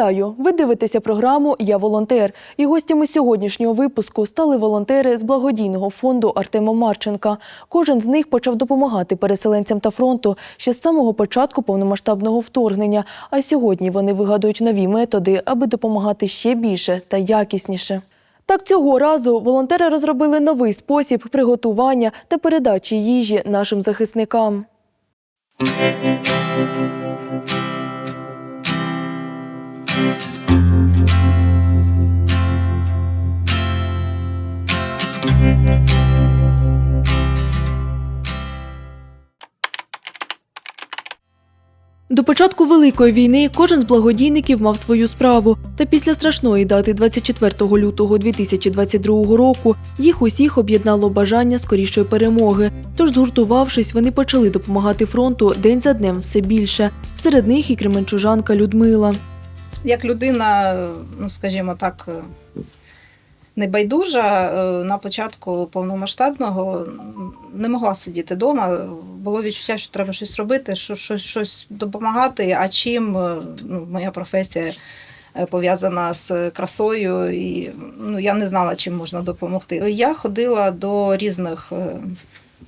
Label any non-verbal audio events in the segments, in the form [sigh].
Вітаю! Ви дивитеся програму Я волонтер. І гостями сьогоднішнього випуску стали волонтери з благодійного фонду Артема Марченка. Кожен з них почав допомагати переселенцям та фронту ще з самого початку повномасштабного вторгнення. А сьогодні вони вигадують нові методи, аби допомагати ще більше та якісніше. Так цього разу волонтери розробили новий спосіб приготування та передачі їжі нашим захисникам. До початку Великої війни кожен з благодійників мав свою справу. Та після страшної дати 24 лютого 2022 року їх усіх об'єднало бажання скорішої перемоги. Тож, згуртувавшись, вони почали допомагати фронту день за днем все більше. Серед них і кременчужанка Людмила. Як людина, ну скажімо так, небайдужа, е, на початку повномасштабного не могла сидіти вдома. Було відчуття, що треба щось робити, що, щось, щось допомагати. А чим е, ну, моя професія е, пов'язана з красою, і ну, я не знала, чим можна допомогти. Я ходила до різних. е,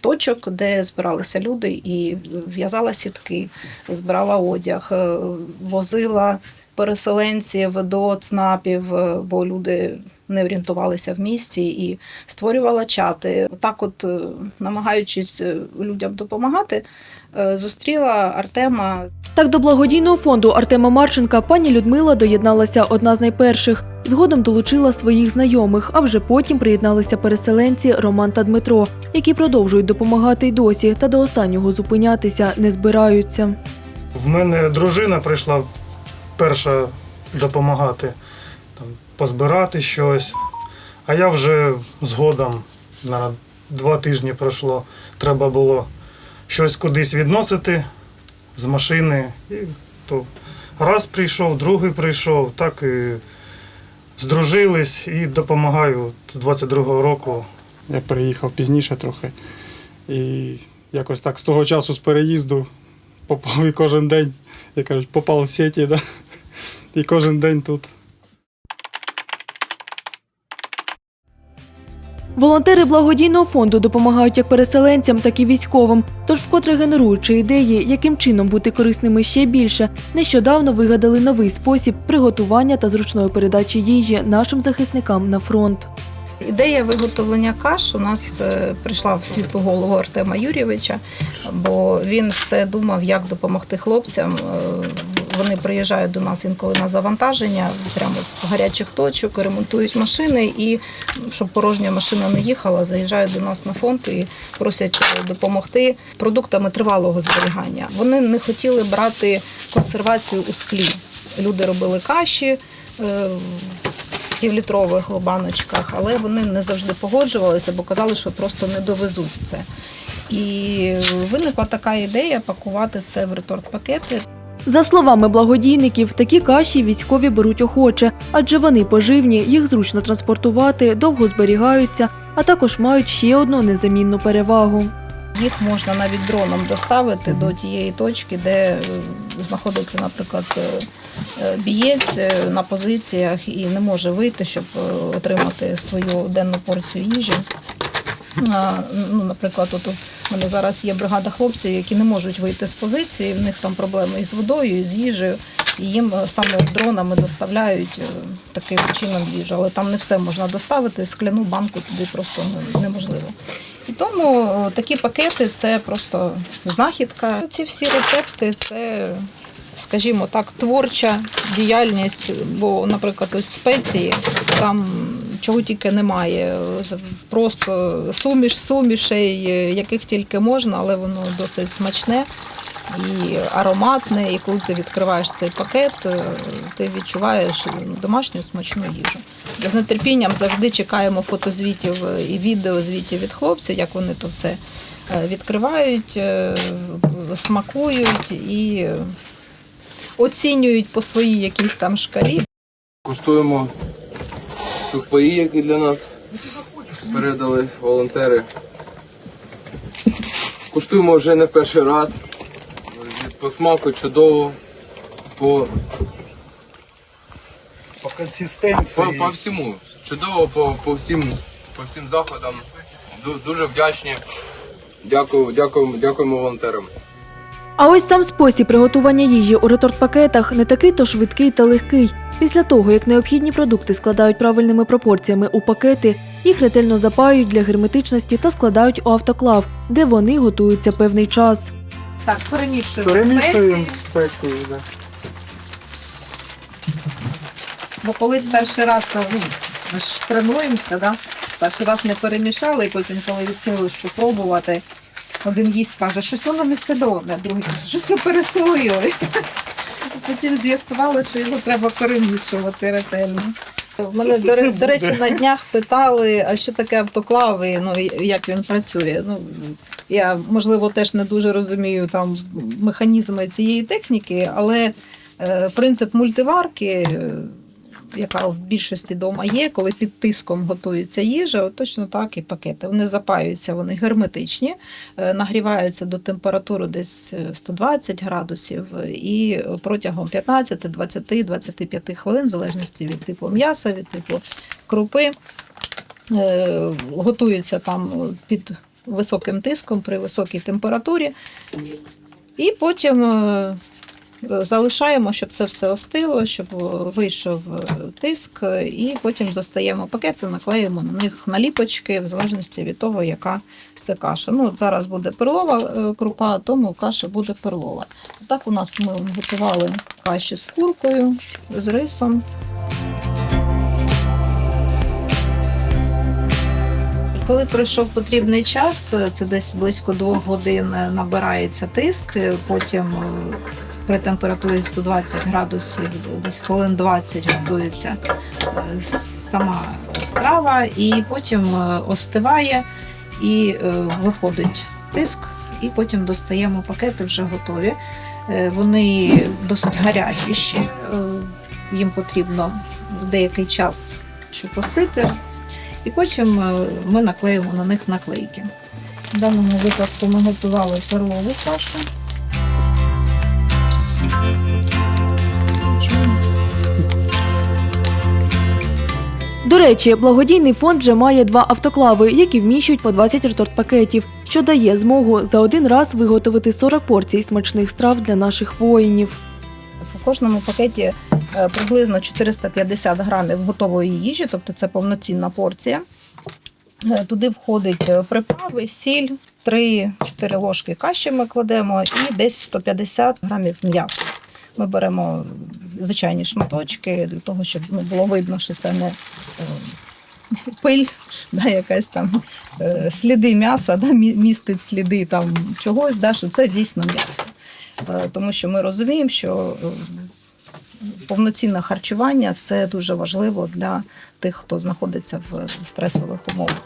Точок, де збиралися люди, і в'язала сітки, збирала одяг, е, возила переселенців до ЦНАПів, е, бо люди не орієнтувалися в місті, і створювала чати. Так, от е, намагаючись е, людям допомагати, зустріла Артема. Так до благодійного фонду Артема Марченка пані Людмила доєдналася одна з найперших. Згодом долучила своїх знайомих, а вже потім приєдналися переселенці Роман та Дмитро, які продовжують допомагати й досі та до останнього зупинятися не збираються. В мене дружина прийшла перша допомагати, там, позбирати щось. А я вже згодом на два тижні пройшло. Треба було щось кудись відносити з машини. І то раз прийшов, другий прийшов, так і здружились і допомагаю з 22-го року. Я переїхав пізніше трохи. І якось так з того часу з переїзду попав і кожен день, як кажуть, попав в сіті, да? І кожен день тут. Волонтери благодійного фонду допомагають як переселенцям, так і військовим. Тож, вкотре генеруючи ідеї, яким чином бути корисними ще більше, нещодавно вигадали новий спосіб приготування та зручної передачі їжі нашим захисникам на фронт. Ідея виготовлення каш у нас е, прийшла в світлу голову Артема Юрійовича, бо він все думав, як допомогти хлопцям. Вони приїжджають до нас інколи на завантаження, прямо з гарячих точок, ремонтують машини і щоб порожня машина не їхала, заїжджають до нас на фонд і просять е, допомогти продуктами тривалого зберігання. Вони не хотіли брати консервацію у склі. Люди робили каші. е, в півлітрових баночках, але вони не завжди погоджувалися, бо казали, що просто не довезуть це. І виникла така ідея пакувати це в реторт-пакети. За словами благодійників, такі каші військові беруть охоче, адже вони поживні, їх зручно транспортувати, довго зберігаються, а також мають ще одну незамінну перевагу. Їх можна навіть дроном доставити до тієї точки, де е, знаходиться, наприклад, е, е, бієць на позиціях і не може вийти, щоб отримати свою денну порцію їжі. Ну, наприклад, от у мене зараз є бригада хлопців, які не можуть вийти з позиції, в них там проблеми із водою, з їжею, і їм е, саме дронами доставляють е, таким чином їжу. Але там не все можна доставити, скляну банку туди просто неможливо. І тому е, такі пакети це просто знахідка. Ці всі рецепти це, скажімо так, творча діяльність, бо, наприклад, ось спеції там чого тільки немає. Просто суміш сумішей, е, яких тільки можна, але воно досить смачне і ароматне. І коли ти відкриваєш цей пакет, е, ти відчуваєш домашню смачну їжу. З нетерпінням завжди чекаємо фотозвітів е, і відеозвітів від хлопців, як вони то все відкривають, смакують і оцінюють по своїй якійсь там шкалі. Куштуємо сухпаї, які для нас передали волонтери. Куштуємо вже не перший раз. По смаку чудово, по консистенції. По, по всьому. Чудово по, по всім по всім заходам. Дуже вдячні. Дякую, дякую, дякуємо волонтерам. А ось сам спосіб приготування їжі у реторт-пакетах не такий то швидкий та легкий. Після того, як необхідні продукти складають правильними пропорціями у пакети, їх ретельно запаюють для герметичності та складають у автоклав, де вони готуються певний час. Так, перемішуємо. Перемішуємо спеції. да. Бо колись перший раз ну, ми ж тренуємося, да? перший раз не перемішали, і потім, коли відкрили спробувати, один їсть каже, щось воно не сидоне, другий каже, щось ви пересолили. Потім з'ясували, що його треба перемішувати ретельно. В Мене, до, до речі, на днях питали, а що таке автоклави, ну як він працює. Ну, я, можливо, теж не дуже розумію там механізми цієї техніки, але е, принцип мультиварки, яка в більшості дома є, коли під тиском готується їжа, точно так і пакети. Вони запаюються, вони герметичні, е, нагріваються до температури десь е, 120 градусів, і протягом 15, 20, 25 хвилин, в залежності від типу м'яса, від типу крупи, е, готуються там під високим тиском при високій температурі. І потім е, залишаємо, щоб це все остило, щоб вийшов е, тиск, і потім достаємо пакети, наклеїмо на них наліпочки в залежності від того, яка це каша. Ну, зараз буде перлова е, крупа, тому каша буде перлова. Так у нас ми готували каші з куркою, з рисом. Коли пройшов потрібний час, це десь близько двох годин набирається тиск, потім е, при температурі 120 градусів, десь хвилин 20 готується е, сама страва, і потім е, остиває і виходить тиск, і потім достаємо пакети вже готові. Вони досить гарячі ще. Їм потрібно деякий час, щоб остити. І потім е, ми наклеїмо на них наклейки. В даному випадку ми готували перлову кашу. До речі, благодійний фонд вже має два автоклави, які вміщують по 20 реторт-пакетів, що дає змогу за один раз виготовити 40 порцій смачних страв для наших воїнів. В кожному пакеті приблизно 450 грамів готової їжі, тобто це повноцінна порція. Е, Туди входить е, приправи, сіль, 3-4 ложки каші ми кладемо і десь 150 грамів м'яса. Ми беремо звичайні шматочки для того, щоб ну, було видно, що це не е, пиль, да, якась там е, сліди м'яса, да, містить сліди там чогось, да, що це дійсно м'ясо. Е, Тому що ми розуміємо, що е, повноцінне харчування це дуже важливо для тих, хто знаходиться в стресових умовах.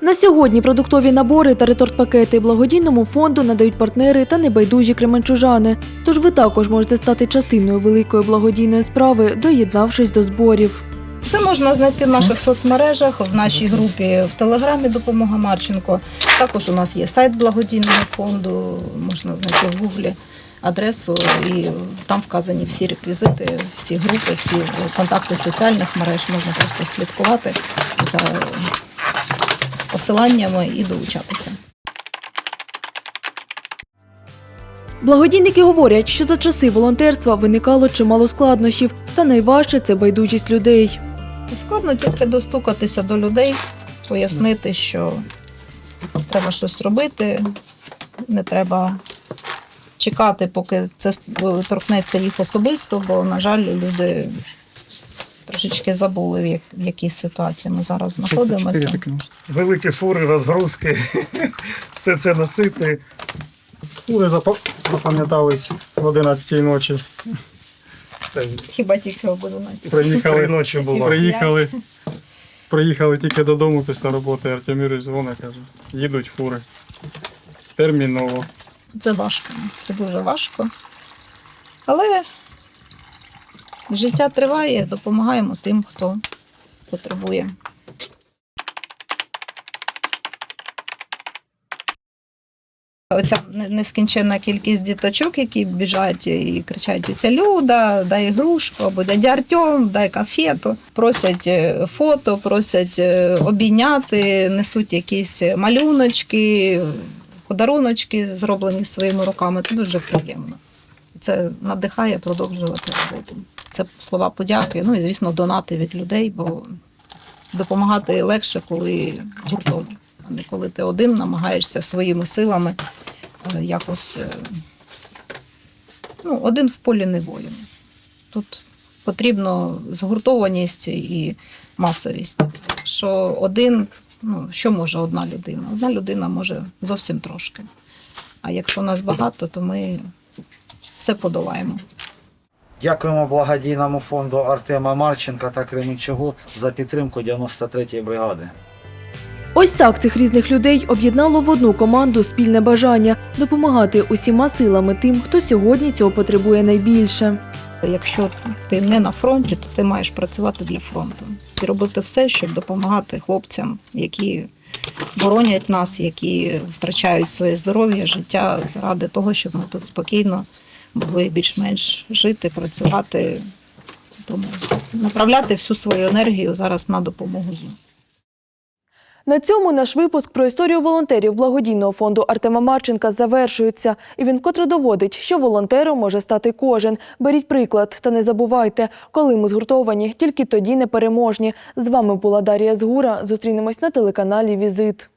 На сьогодні продуктові набори та реторт-пакети благодійному фонду надають партнери та небайдужі кременчужани. Тож ви також можете стати частиною великої благодійної справи, доєднавшись до зборів. Це можна знайти в наших соцмережах, в нашій групі в Телеграмі Допомога Марченко. Також у нас є сайт благодійного фонду, можна знайти в Гуглі адресу, і там вказані всі реквізити, всі групи, всі контакти соціальних мереж. Можна просто слідкувати за посиланнями і долучатися. Благодійники говорять, що за часи волонтерства виникало чимало складнощів, та найважче це байдужість людей. Складно тільки достукатися до людей, пояснити, що треба щось робити, не треба чекати, поки це торкнеться їх особисто, бо, на жаль, люди трошечки забули, в як- в якій ситуації ми зараз знаходимося. Великі фури, розгрузки, [laughs] все це носити. Фури запам'ятались в 11 ночі. Хіба тільки об 11. Приїхали, ночі було. приїхали, приїхали тільки додому після роботи. Артем Юрійович дзвонить, каже, їдуть фури. Терміново. Це важко, це дуже важко. Але життя триває, допомагаємо тим, хто потребує. Оця нескінченна кількість діточок, які біжать і кричать «Тетя Люда, дай ігрушку, або дядя Артем, дай конфету. Просять е, фото, просять е, обійняти, несуть якісь малюночки, подаруночки, зроблені своїми руками. Це дуже приємно. Це надихає продовжувати роботу. Це слова подяки. Ну і звісно, донати від людей, бо допомагати легше, коли гуртом, а не коли ти один намагаєшся своїми силами е, якось е, ну, один в полі не воїн. Тут потрібно згуртованість і масовість. Що один, ну що може одна людина? Одна людина може зовсім трошки. А якщо нас багато, то ми все подолаємо. Дякуємо благодійному фонду Артема Марченка та Кременчугу за підтримку 93-ї бригади. Ось так цих різних людей об'єднало в одну команду спільне бажання допомагати усіма силами тим, хто сьогодні цього потребує найбільше. Якщо ти не на фронті, то ти маєш працювати для фронту і робити все, щоб допомагати хлопцям, які боронять нас, які втрачають своє здоров'я, життя заради того, щоб ми тут спокійно могли більш-менш жити, працювати. Тому направляти всю свою енергію зараз на допомогу їм. На цьому наш випуск про історію волонтерів благодійного фонду Артема Марченка завершується. І він вкотре доводить, що волонтером може стати кожен. Беріть приклад та не забувайте, коли ми згуртовані, тільки тоді непереможні. З вами була Дар'я Згура. Зустрінемось на телеканалі Візит.